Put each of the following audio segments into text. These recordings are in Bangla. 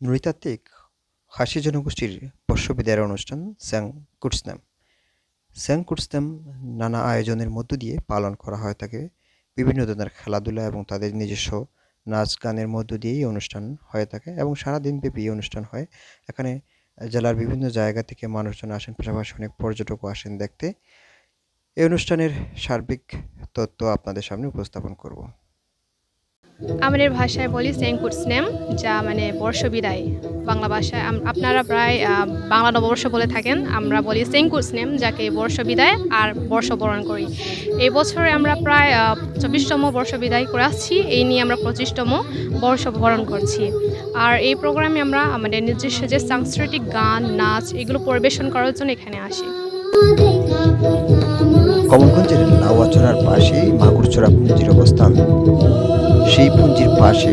নৃতাত্ত্বিক খাসি জনগোষ্ঠীর বর্ষবিদায়ের অনুষ্ঠান স্যাং কুটসনাম। স্যাং কুটসনাম নানা আয়োজনের মধ্য দিয়ে পালন করা হয়ে থাকে বিভিন্ন ধরনের খেলাধুলা এবং তাদের নিজস্ব নাচ গানের মধ্য দিয়েই অনুষ্ঠান হয়ে থাকে এবং সারাদিন ব্যাপী এই অনুষ্ঠান হয়। এখানে জেলার বিভিন্ন জায়গা থেকে মানুষজন আসেন, পাশাপাশি অনেক পর্যটকও আসেন দেখতে। এই অনুষ্ঠানের সার্বিক তথ্য আপনাদের সামনে উপস্থাপন করব। আমাদের ভাষায় বলি সেঙ্কুটসনেম যা মানে বর্ষ বিদায় বাংলা ভাষায়। আপনারা প্রায় বাংলা নববর্ষ বলে থাকেন। আমরা বলি সেঙ্কুটসনেম যাকে বর্ষ বিদায় আর বর্ষবরণ করি। এই বছরে আমরা প্রায় চব্বিশতম বর্ষ বিদায় করে আসছি। এই নিয়ে আমরা পঁচিশতম বর্ষবরণ করছি। আর এই প্রোগ্রামে আমরা আমাদের নিজস্ব যে সাংস্কৃতিক গান, নাচ, এগুলো পরিবেশন করার জন্য এখানে আসি। কমলগঞ্জের লাউয়াচড়ার পাশেই মাগুরচড়া পুঞ্জির অবস্থান। সেই পুঞ্জির পাশে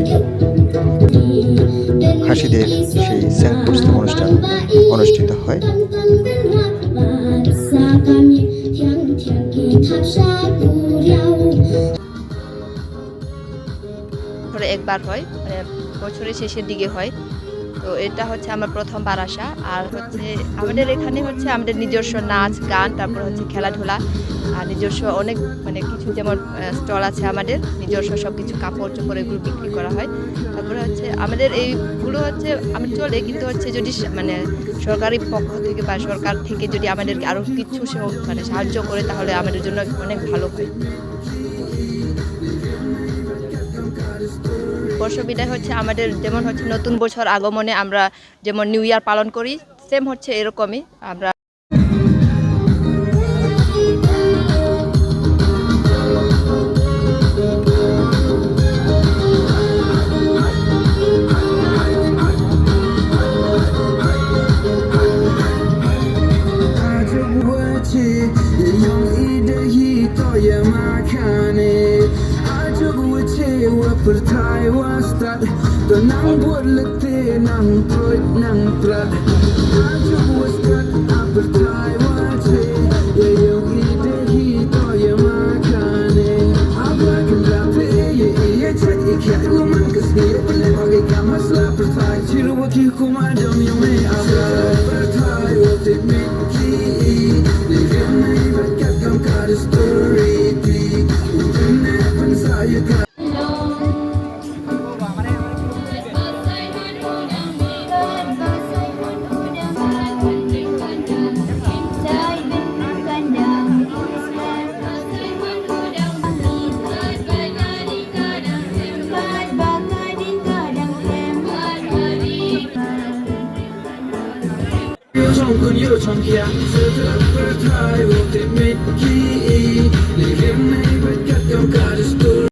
খাসিদের সেই স্যাংপুরস্তম অনুষ্ঠান অনুষ্ঠিত হয়। একবার হয় মানে বছরের শেষের দিকে হয়। তো এটা হচ্ছে আমার প্রথমবার আসা আর হচ্ছে আমাদের এখানে হচ্ছে আমাদের নিজস্ব নাচ, গান, তারপর হচ্ছে খেলাধুলা। আর নিজস্ব অনেক মানে কিছু যেমন স্টল আছে আমাদের, নিজস্ব সব কিছু কাপড় চোপড় এগুলো বিক্রি করা হয়। তারপরে হচ্ছে আমাদের এইগুলো হচ্ছে আমি চলে, কিন্তু হচ্ছে যদি মানে সরকারি পক্ষ থেকে বা সরকার থেকে যদি আমাদেরকে আরও কিছু মানে সাহায্য করে, তাহলে আমাদের জন্য অনেক ভালো হয়। বর্ষ বিদায় হচ্ছে, আমাদের যেমন হচ্ছে নতুন বছর আগমনে আমরা যেমন নিউ ইয়ার পালন করি সেম হচ্ছে এরকমই, আমরা percaya wastad Dan nang buat letih nang perut nang prat Aju wastad a percaya wajib Ya yang ide hito ya makane Apa kenapa ya iya cek ikat Luman kesini pelik bagi kamas lah percaya Ciru wakil kumadam yang me apa Percaya wajib miki Lihat me berkat kam kades beriti Untuk nepen saya kun jo som hjärtat öppet har gjort det mitt i Ligger mig på ett gatt och